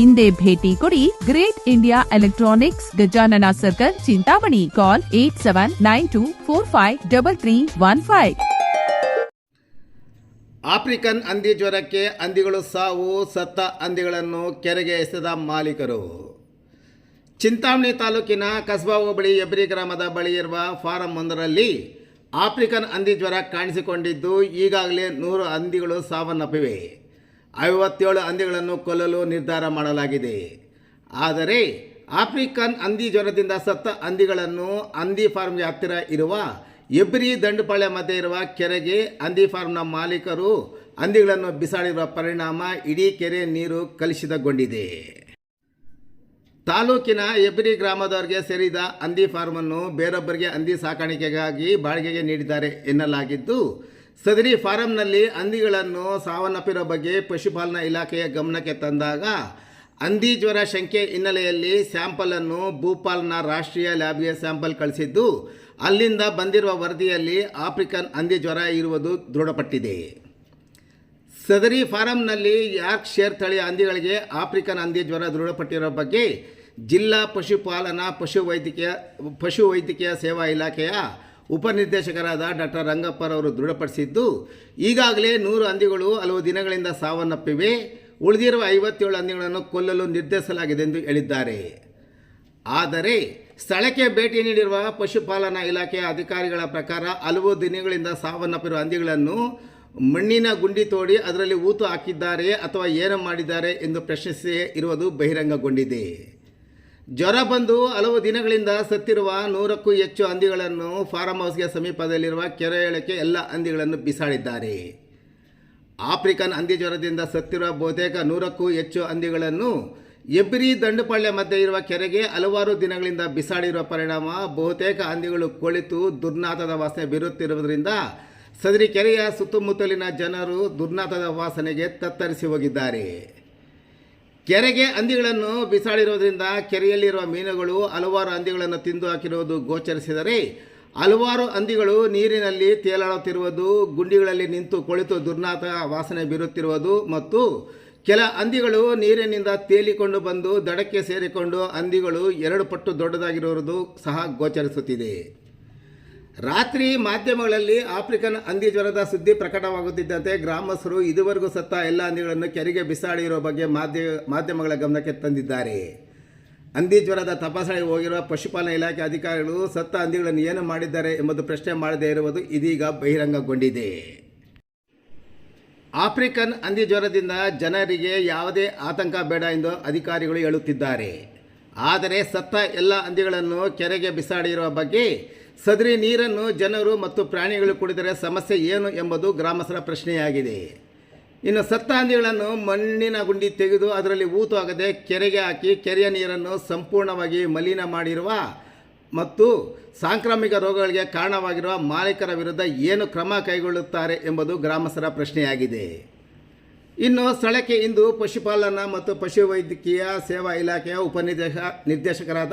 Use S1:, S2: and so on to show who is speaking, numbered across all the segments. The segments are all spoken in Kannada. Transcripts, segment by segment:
S1: ಇಂದೇ ಭೇಟಿ ಕೊಡಿ Great India Electronics Gajanana circle, Chintamani. Call eight seven nine two four five double three one five.
S2: African ಹಂದಿ ಜ್ವರಕ್ಕೆ ಹಂದಿಗಳು ಸಾವು, ಸತ್ತ ಹಂದಿಗಳನ್ನು ಕೆರೆಗೆ ಎಸೆದ ಮಾಲೀಕರು. ಚಿಂತಾಮಣಿ ತಾಲೂಕಿನ ಕಸ್ಬಾ ಹೋಬಳಿ ಎಬ್ರಿ ಗ್ರಾಮದ ಬಳಿ ಇರುವ ಫಾರಂ ಒಂದರಲ್ಲಿ ಆಫ್ರಿಕನ್ ಹಂದಿ ಜ್ವರ ಕಾಣಿಸಿಕೊಂಡಿದ್ದು, ಈಗಾಗಲೇ ನೂರು ಹಂದಿಗಳು ಸಾವನ್ನಪ್ಪಿವೆ. ಐವತ್ತೇಳು ಹಂದಿಗಳನ್ನು ಕೊಲ್ಲಲು ನಿರ್ಧಾರ ಮಾಡಲಾಗಿದೆ. ಆದರೆ ಆಫ್ರಿಕನ್ ಹಂದಿ ಜ್ವರದಿಂದ ಸತ್ತ ಹಂದಿಗಳನ್ನು ಹಂದಿ ಫಾರ್ಮ್ಗೆ ಹತ್ತಿರ ಇರುವ ಎಬ್ರಿ ದಂಡುಪಾಳ್ಯ ಮಧ್ಯೆ ಇರುವ ಕೆರೆಗೆ ಹಂದಿ ಫಾರ್ಮ್ನ ಮಾಲೀಕರು ಹಂದಿಗಳನ್ನು ಬಿಸಾಡಿರುವ ಪರಿಣಾಮ ಇಡೀ ಕೆರೆ ನೀರು ಕಲುಷಿತಗೊಂಡಿದೆ. ತಾಲೂಕಿನ ಎಬ್ರಿ ಗ್ರಾಮದವರಿಗೆ ಸೇರಿದ ಹಂದಿ ಫಾರ್ಮನ್ನು ಬೇರೊಬ್ಬರಿಗೆ ಹಂದಿ ಸಾಕಾಣಿಕೆಗಾಗಿ ಬಾಡಿಗೆಗೆ ನೀಡಿದ್ದಾರೆ ಎನ್ನಲಾಗಿದ್ದು ಸದರಿ ಫಾರಂನಲ್ಲಿ ಹಂದಿಗಳನ್ನು ಸಾವನ್ನಪ್ಪಿರೋ ಬಗ್ಗೆ ಪಶುಪಾಲನಾ ಇಲಾಖೆಯ ಗಮನಕ್ಕೆ ತಂದಾಗ, ಹಂದಿ ಜ್ವರ ಶಂಕೆ ಹಿನ್ನೆಲೆಯಲ್ಲಿ ಸ್ಯಾಂಪಲನ್ನು ಭೂಪಾಲ್ನ ರಾಷ್ಟ್ರೀಯ ಲ್ಯಾಬ್ಗೆ ಸ್ಯಾಂಪಲ್ ಕಳಿಸಿದ್ದು, ಅಲ್ಲಿಂದ ಬಂದಿರುವ ವರದಿಯಲ್ಲಿ ಆಫ್ರಿಕನ್ ಹಂದಿ ಜ್ವರ ಇರುವುದು ದೃಢಪಟ್ಟಿದೆ. ಸದರಿ ಫಾರಂನಲ್ಲಿ ಯಾಕ್ ಶೇರ್ ತಳಿಯ ಹಂದಿಗಳಿಗೆ ಆಫ್ರಿಕನ್ ಹಂದಿ ಜ್ವರ ದೃಢಪಟ್ಟಿರೋ ಬಗ್ಗೆ ಜಿಲ್ಲಾ ಪಶುಪಾಲನಾ ಪಶುವೈದ್ಯಕೀಯ ಪಶುವೈದ್ಯಕೀಯ ಸೇವಾ ಇಲಾಖೆಯ ಉಪನಿರ್ದೇಶಕರಾದ ಡಾಕ್ಟರ್ ರಂಗಪ್ಪರವರು ದೃಢಪಡಿಸಿದ್ದು, ಈಗಾಗಲೇ ನೂರು ಹಂದಿಗಳು ಹಲವು ದಿನಗಳಿಂದ ಸಾವನ್ನಪ್ಪಿವೆ. ಉಳಿದಿರುವ ಐವತ್ತೇಳು ಹಂದಿಗಳನ್ನು ಕೊಲ್ಲಲು ನಿರ್ಧರಿಸಲಾಗಿದೆ ಎಂದು ಹೇಳಿದ್ದಾರೆ. ಆದರೆ, ಸ್ಥಳಕ್ಕೆ ಭೇಟಿ ನೀಡಿರುವ ಪಶುಪಾಲನಾ ಇಲಾಖೆಯ ಅಧಿಕಾರಿಗಳ ಪ್ರಕಾರ ಹಲವು ದಿನಗಳಿಂದ ಸಾವನ್ನಪ್ಪಿರುವ ಹಂದಿಗಳನ್ನು ಮಣ್ಣಿನ ಗುಂಡಿ ತೋಡಿ ಅದರಲ್ಲಿ ಊತು ಹಾಕಿದ್ದಾರೆ ಅಥವಾ ಏನು ಮಾಡಿದ್ದಾರೆ ಎಂದು ಪ್ರಶ್ನಿಸಿ ಇರುವುದು ಬಹಿರಂಗಗೊಂಡಿದೆ. ಜ್ವರ ಬಂದು ಹಲವು ದಿನಗಳಿಂದ ಸತ್ತಿರುವ ನೂರಕ್ಕೂ ಹೆಚ್ಚು ಹಂದಿಗಳನ್ನು ಫಾರಂ ಹೌಸ್ಗೆ ಸಮೀಪದಲ್ಲಿರುವ ಕೆರೆಯೊಳಕ್ಕೆ ಎಲ್ಲ ಹಂದಿಗಳನ್ನು ಬಿಸಾಡಿದ್ದಾರೆ. ಆಫ್ರಿಕನ್ ಹಂದಿ ಜ್ವರದಿಂದ ಸತ್ತಿರುವ ಬಹುತೇಕ ನೂರಕ್ಕೂ ಹೆಚ್ಚು ಹಂದಿಗಳನ್ನು ಎಬ್ರಿ ದಂಡುಪಾಳ್ಯ ಮಧ್ಯೆ ಇರುವ ಕೆರೆಗೆ ಹಲವಾರು ದಿನಗಳಿಂದ ಬಿಸಾಡಿರುವ ಪರಿಣಾಮ ಬಹುತೇಕ ಹಂದಿಗಳು ಕೊಳಿತು ದುರ್ನಾಥದ ವಾಸನೆ ಬೀರುತ್ತಿರುವುದರಿಂದ ಸದರಿ ಕೆರೆಯ ಸುತ್ತಮುತ್ತಲಿನ ಜನರು ದುರ್ನಾಥದ ವಾಸನೆಗೆ ತತ್ತರಿಸಿ ಹೋಗಿದ್ದಾರೆ. ಕೆರೆಗೆ ಹಂದಿಗಳನ್ನು ಬಿಸಾಡಿರೋದ್ರಿಂದ ಕೆರೆಯಲ್ಲಿರುವ ಮೀನುಗಳು ಹಲವಾರು ಹಂದಿಗಳನ್ನು ತಿಂದು ಹಾಕಿರುವುದು ಗೋಚರಿಸಿದರೆ ಹಲವಾರು ಹಂದಿಗಳು ನೀರಿನಲ್ಲಿ ತೇಲಾಡುತ್ತಿರುವುದು, ಗುಂಡಿಗಳಲ್ಲಿ ನಿಂತು ಕೊಳಿತು ದುರ್ನಾತ ವಾಸನೆ ಬೀರುತ್ತಿರುವುದು ಮತ್ತು ಕೆಲ ಹಂದಿಗಳು ನೀರಿನಿಂದ ತೇಲಿಕೊಂಡು ಬಂದು ದಡಕ್ಕೆ ಸೇರಿಕೊಂಡು ಹಂದಿಗಳು ಎರಡು ಪಟ್ಟು ದೊಡ್ಡದಾಗಿರುವುದು ಸಹ ಗೋಚರಿಸುತ್ತಿದೆ. ರಾತ್ರಿ ಮಾಧ್ಯಮಗಳಲ್ಲಿ ಆಫ್ರಿಕನ್ ಹಂದಿ ಜ್ವರದ ಸುದ್ದಿ ಪ್ರಕಟವಾಗುತ್ತಿದ್ದಂತೆ ಗ್ರಾಮಸ್ಥರು ಇದುವರೆಗೂ ಸತ್ತ ಎಲ್ಲ ಹಂದಿಗಳನ್ನು ಕೆರೆಗೆ ಬಿಸಾಡಿರುವ ಬಗ್ಗೆ ಮಾಧ್ಯ, ಮಾಧ್ಯಮಗಳ ಗಮನಕ್ಕೆ ತಂದಿದ್ದಾರೆ. ಹಂದಿ ಜ್ವರದ ತಪಾಸಣೆ ಹೋಗಿರುವ ಪಶುಪಾಲನಾ ಇಲಾಖೆ ಅಧಿಕಾರಿಗಳು ಸತ್ತ ಹಂದಿಗಳನ್ನು ಏನು ಮಾಡಿದ್ದಾರೆ ಎಂಬುದು ಪ್ರಶ್ನೆ ಮಾಡದೇ ಇರುವುದು ಇದೀಗ ಬಹಿರಂಗಗೊಂಡಿದೆ. ಆಫ್ರಿಕನ್ ಹಂದಿ ಜ್ವರದಿಂದ ಜನರಿಗೆ ಯಾವುದೇ ಆತಂಕ ಬೇಡ ಎಂದು ಅಧಿಕಾರಿಗಳು ಹೇಳುತ್ತಿದ್ದಾರೆ. ಆದರೆ ಸತ್ತ ಎಲ್ಲ ಹಂದಿಗಳನ್ನು ಕೆರೆಗೆ ಬಿಸಾಡಿರುವ ಬಗ್ಗೆ ಸದರಿ ನೀರನ್ನು ಜನರು ಮತ್ತು ಪ್ರಾಣಿಗಳು ಕುಡಿದರೆ ಸಮಸ್ಯೆ ಏನು ಎಂಬುದು ಗ್ರಾಮಸ್ಥರ ಪ್ರಶ್ನೆಯಾಗಿದೆ. ಇನ್ನು ಸತ್ತ ಹಂದಿಗಳನ್ನು ಮಣ್ಣಿನ ಗುಂಡಿ ತೆಗೆದು ಅದರಲ್ಲಿ ಊತು ಆಗದೆ ಕೆರೆಗೆ ಹಾಕಿ ಕೆರೆಯ ನೀರನ್ನು ಸಂಪೂರ್ಣವಾಗಿ ಮಲಿನ ಮಾಡಿರುವ ಮತ್ತು ಸಾಂಕ್ರಾಮಿಕ ರೋಗಗಳಿಗೆ ಕಾರಣವಾಗಿರುವ ಮಾಲೀಕರ ವಿರುದ್ಧ ಏನು ಕ್ರಮ ಕೈಗೊಳ್ಳುತ್ತಾರೆ ಎಂಬುದು ಗ್ರಾಮಸ್ಥರ ಪ್ರಶ್ನೆಯಾಗಿದೆ. ಇನ್ನು ಸ್ಥಳಕ್ಕೆ ಇಂದು ಪಶುಪಾಲನಾ ಮತ್ತು ಪಶುವೈದ್ಯಕೀಯ ಸೇವಾ ಇಲಾಖೆಯ ಉಪನಿರ್ದೇಶ ನಿರ್ದೇಶಕರಾದ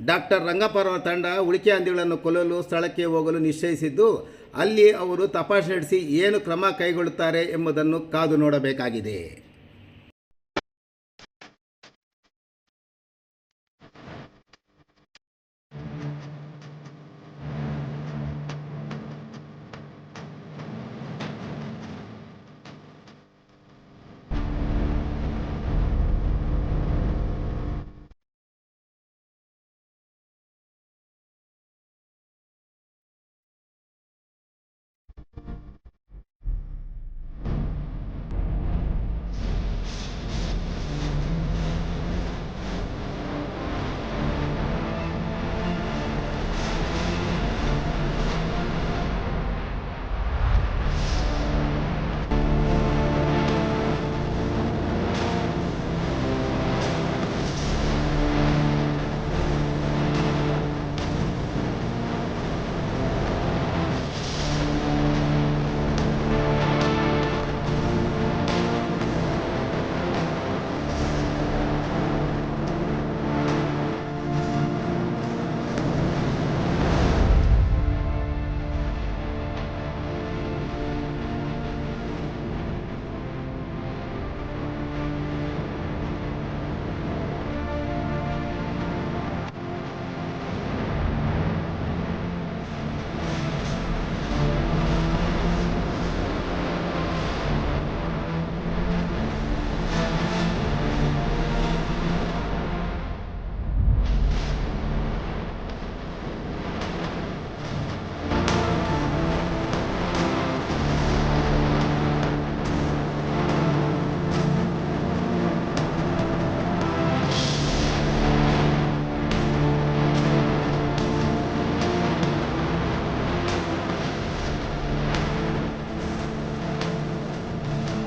S2: ಡಾಕ್ಟರ್ ರಂಗಪ್ಪರವರ ತಂಡ ಉಳಿಕೆ ಹಂದಿಗಳನ್ನು ಕೊಲ್ಲಲು ಸ್ಥಳಕ್ಕೆ ಹೋಗಲು ನಿಶ್ಚಯಿಸಿದ್ದು, ಅಲ್ಲಿ ಅವರು ತಪಾಸಣೆ ನಡೆಸಿ ಏನು ಕ್ರಮ ಕೈಗೊಳ್ಳುತ್ತಾರೆ ಎಂಬುದನ್ನು ಕಾದು ನೋಡಬೇಕಾಗಿದೆ.